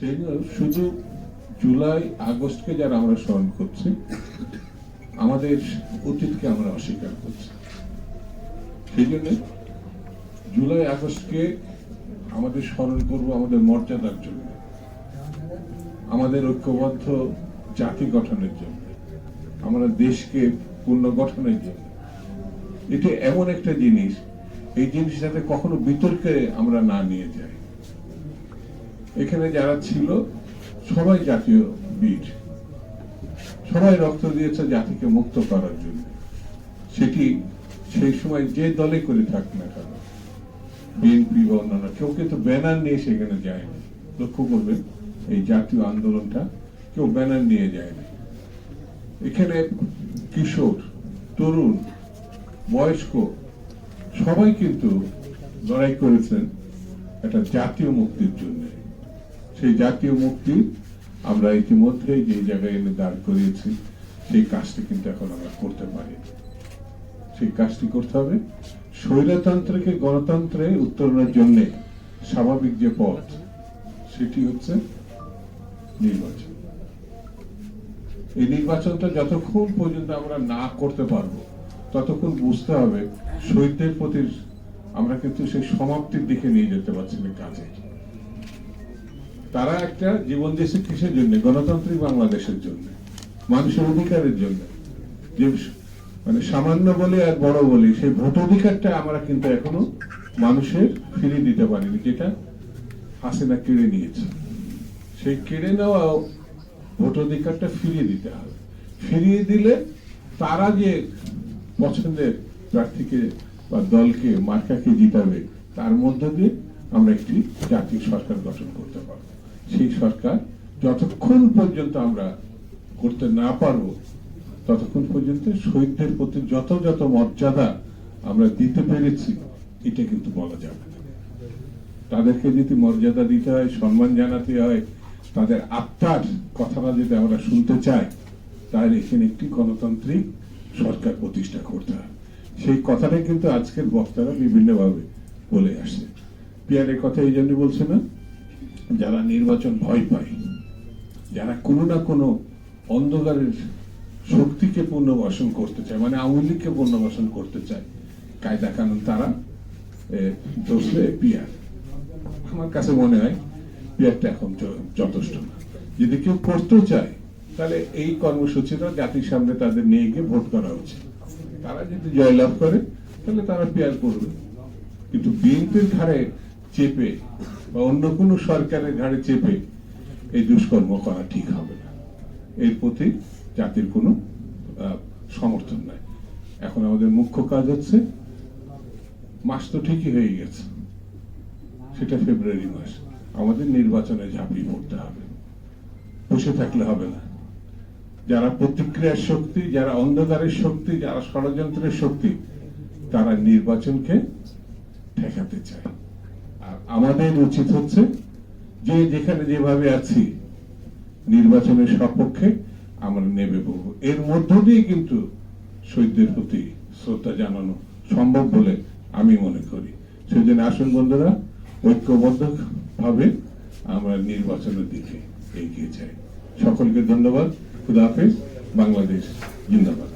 জন্য শুধু জুলাই, আগস্টকে যারা আমরা স্মরণ করছি, আমাদের অতীতকে আমরা অস্বীকার করছি। সেই জন্য জুলাই, আগস্টকে আমাদের স্মরণ করব আমাদের মর্যাদার জন্য, আমাদের ঐক্যবদ্ধ জাতি গঠনের জন্য, আমরা দেশকে পুনর্গঠনের জন্য। এটা এমন একটা জিনিস, এই জিনিসটাতে কখনো বিতর্কে আমরা না নিয়ে যাই। এখানে যারা ছিল, সবাই জাতীয় বীর। সবাই রক্ত দিয়েছে জাতিকে মুক্ত করার জন্য। সেটি সেই সময় যে দলে করে থাক না কেন বিএনপি বা অন্যান্য কেউ কিন্তু ব্যানার নিয়ে সেখানে যায়নি। লক্ষ্য করবেন, এই জাতীয় আন্দোলনটা কেউ ব্যানার নিয়ে যায়নি। এখানে কিশোর, তরুণ, বয়স্ক, সবাই কিন্তু লড়াই করেছেন একটা জাতীয় মুক্তির জন্য। সেই জাতীয় মুক্তি আমরা ইতিমধ্যে যে জায়গায় এনে দাঁড় করিয়েছি, সেই কাজটি কিন্তু এখন আমরা করতে পারি। সেই কাজটি করতে হবে। স্বৈরতন্ত্রকে গণতন্ত্রে উত্তরণের জন্য স্বাভাবিক যে পথ, সেটি হচ্ছে নির্বাচন। এই নির্বাচনটা যতক্ষণ পর্যন্ত আমরা না করতে পারব, ততক্ষণ বুঝতে হবে শহীদদের প্রতি আমরা কিন্তু সেই সমাপ্তির দিকে নিয়ে যেতে পারছি না কাজে। তারা একটা জীবন দিয়েছে কিসের জন্য? গণতান্ত্রিক বাংলাদেশের জন্য, মানুষের অধিকারের জন্য। যে মানে সামান্য বলে আর বড় বলি, সেই ভোট অধিকারটা আমরা কিন্তু এখনও মানুষের ফিরিয়ে দিতে পারিনি, যেটা হাসিনা কেড়ে নিয়েছে। সেই কেড়ে নেওয়া ভোট অধিকারটা ফিরিয়ে দিতে হবে। ফিরিয়ে দিলে তারা যে পছন্দের প্রার্থীকে বা দলকে, মার্কাকে জিতাবে, তার মধ্য দিয়ে আমরা একটি জাতীয় সরকার গঠন করতে পারব। সেই সরকার যতক্ষণ পর্যন্ত আমরা করতে না পারব, ততক্ষণ পর্যন্ত শহীদদের প্রতি যত যত মর্যাদা আমরা দিতে পেরেছি, এটা কিন্তু বলা যাবে তাদেরকে যদি মর্যাদা দিতে হয়, সম্মান জানাতে হয়, তাদের আত্মার কথাটা যদি আমরা শুনতে চাই, তাহলে এখানে একটি গণতান্ত্রিক সরকার প্রতিষ্ঠা করতে হয়। সেই কথাটাই কিন্তু আজকের বক্তারা বিভিন্নভাবে বলে আসছে। পিয়ারের কথা এই জন্য বলছে না যারা নির্বাচন ভয় পায়, যারা কোনো না কোনো অন্ধকারের শক্তিকে পুনর্বাসন করতে চায় মানে আওয়ামী লীগকে পুনর্বাসন করতে চায়, কায়দা কানুন তারা দোষে পিয়ার। আমার কাছে মনে হয় পিয়ারটা এখন যথেষ্ট না। যদি কেউ করতে চায়, তাহলে এই কর্মসূচিটা জাতির সামনে তাদের নিয়ে গিয়ে ভোট করা উচিত। তারা যদি জয়লাভ করে, তাহলে তারা পিয়ার করবে। কিন্তু বিএনপির ঘাড়ে চেপে বা অন্য কোনো সরকারের ঘাড়ে চেপে এই দুষ্কর্ম করা ঠিক হবে না। এর প্রতি জাতির কোনো সমর্থন নাই। এখন আমাদের মুখ্য কাজ হচ্ছে, মাস তো ঠিকই হয়ে গেছে। সেটা ফেব্রুয়ারি মাস। আমাদের নির্বাচনে ঝাঁপিয়ে পড়তে হবে। বসে থাকলে হবে না। যারা প্রতিক্রিয়ার শক্তি, যারা অন্ধকারের শক্তি, যারা ষড়যন্ত্রের শক্তি, তারা নির্বাচনকে ঠেকাতে চায়। আমাদের উচিত হচ্ছে যে যেখানে যেভাবে আছি, নির্বাচনের সপক্ষে আমরা নেবে পড়ব এর মধ্য দিয়ে কিন্তু শহীদদের প্রতি শ্রদ্ধা জানানো সম্ভব বলে আমি মনে করি। সেই জন্য আসুন বন্ধুরা ঐক্যবদ্ধ ভাবে আমরা নির্বাচনের দিকে এগিয়ে যাই। সকলকে ধন্যবাদ। খুদা হাফেজ। বাংলাদেশ জিন্দাবাদ।